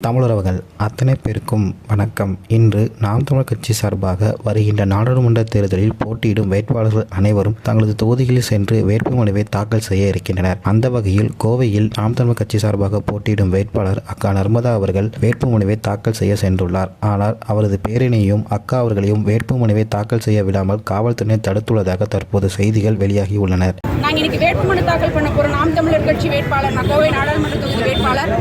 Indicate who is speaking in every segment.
Speaker 1: தமிழரவர்கள் அத்தனை பேருக்கும் வணக்கம். இன்று நாம் தமிழர் கட்சி சார்பாக வருகின்ற நாடாளுமன்ற தேர்தலில் போட்டியிடும் வேட்பாளர்கள் அனைவரும் தங்களது தொகுதிகளில் சென்று வேட்புமனுவை தாக்கல் செய்ய இருக்கின்றனர். அந்த வகையில் கோவையில் நாம் தமிழர் கட்சி சார்பாக போட்டியிடும் வேட்பாளர் அக்கா நர்மதா அவர்கள் வேட்புமனுவை தாக்கல் செய்ய சென்றுள்ளார். ஆனால் அவரது பேரினையும் அக்கா அவர்களையும் வேட்புமனுவை தாக்கல் செய்ய விடாமல் காவல்துறையினர் தடுத்துள்ளதாக தற்போது செய்திகள் வெளியாகியுள்ளனர்
Speaker 2: நாங்கள் இன்னைக்கு வேட்புமனு தாக்கல் பண்ண போறோம் நாம் தமிழர் கட்சி வேட்பாளர் நான் கோவை நாடாளுமன்ற தொகுதி வேட்பாளர்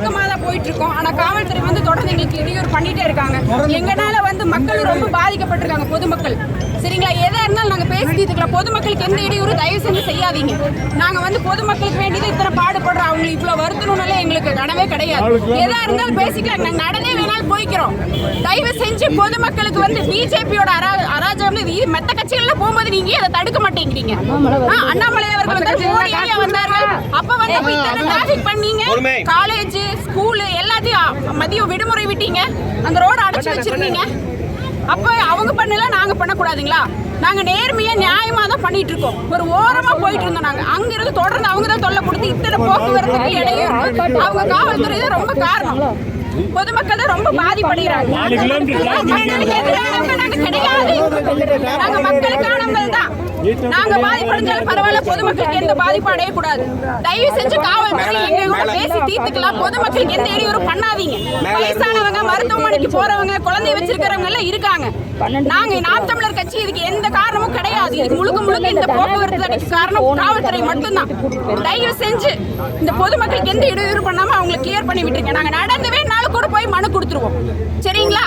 Speaker 2: ஒழுக்கமாக தான் போயிட்டு இருக்கோம் ஆனால் காவல்துறை வந்து தொடர்ந்து எங்களுக்கு இடையூறு பண்ணிட்டே இருக்காங்க. எங்கனால வந்து மக்கள் ரொம்ப பாதிக்கப்பட்டிருக்காங்க பொதுமக்கள். சரிங்களா? எதா இருந்தாலும் நாங்கள் பேசி தீர்த்துக்கலாம் பொதுமக்களுக்கு எந்த இடையூறு தயவு செஞ்சு செய்யாதீங்க. நாங்கள் வந்து பொதுமக்களுக்கு வேண்டியது இத்தனை பாடுபடுறோம். அவங்களை இவ்வளோ வருத்தணும்னாலே எங்களுக்கு கனவே கிடையாது. எதா இருந்தாலும் பேசிக்கலாம். நாங்கள் நடந்தே வேணாலும் போய்க்கிறோம். தயவு செஞ்சு பொதுமக்களுக்கு வந்து பிஜேபியோட அரா அராஜகம் மற்ற கட்சிகள்ல போகும்போது நீங்க அதை தடுக்க மாட்டேங்கிறீங்க? அண்ணாமலை அவர்கள் வந்தார்கள். டிராபிக் பண்ணீங்க? காலேஜ் ஸ்கூல் எல்லாத்தையும் மதியம் விடுமுறை விட்டீங்க. அந்த ரோட அடைச்சு வச்சிருக்கீங்க அப்ப அவங்க பண்ணல நாங்க பண்ணக்கூடாதுங்களா? நாங்க நேர்மையா நியாயமா தான் பண்ணிட்டு இருக்கோம். ஒரு ஓரமா போயிட்டு இருந்தோம் நாங்க. அங்க இருந்து தொடர்ந்து அவங்க தான் தொல்லை கொடுத்து இத்தனை போக்குவரத்துக்கு இடையூறு அவங்க காவல்துறை தான் ரொம்ப காரணம். பொதுமக்கள் தான் ரொம்ப பாதிப்படைகிறாங்க. நாங்க மக்களுக்கானவங்க தான். நாங்க பாதிப்படைஞ்சாலும் பரவாயில்ல பொதுமக்களுக்கு எந்த பாதிப்பு அடையக்கூடாது. தயவு செஞ்சு காவல்துறை எங்க கூட பேசி தீர்த்துக்கலாம். பொதுமக்களுக்கு எந்த இடையூறும் பண்ணாதீங்க. வயசானவங்க மருத்துவமனைக்கு போறவங்க குழந்தை வச்சிருக்கிறவங்க எல்லாம் இருக்காங்க. நாங்க நாம் தமிழர் கட்சி இதுக்கு எந்த காரணமும் கிடையாது. இது முழுக்க முழுக்க இந்த போக்குவரத்து தடைக்கு காரணம் காவல்துறை மட்டும்தான். தயவு செஞ்சு இந்த பொதுமக்களுக்கு எந்த இடையூறு பண்ணாம அவங்களை கிளியர் பண்ணி விட்டுருங்க. நாங்க நடந்தவே நாள் கூட போய் மனு கொடுத்துருவோம். சரிங்களா?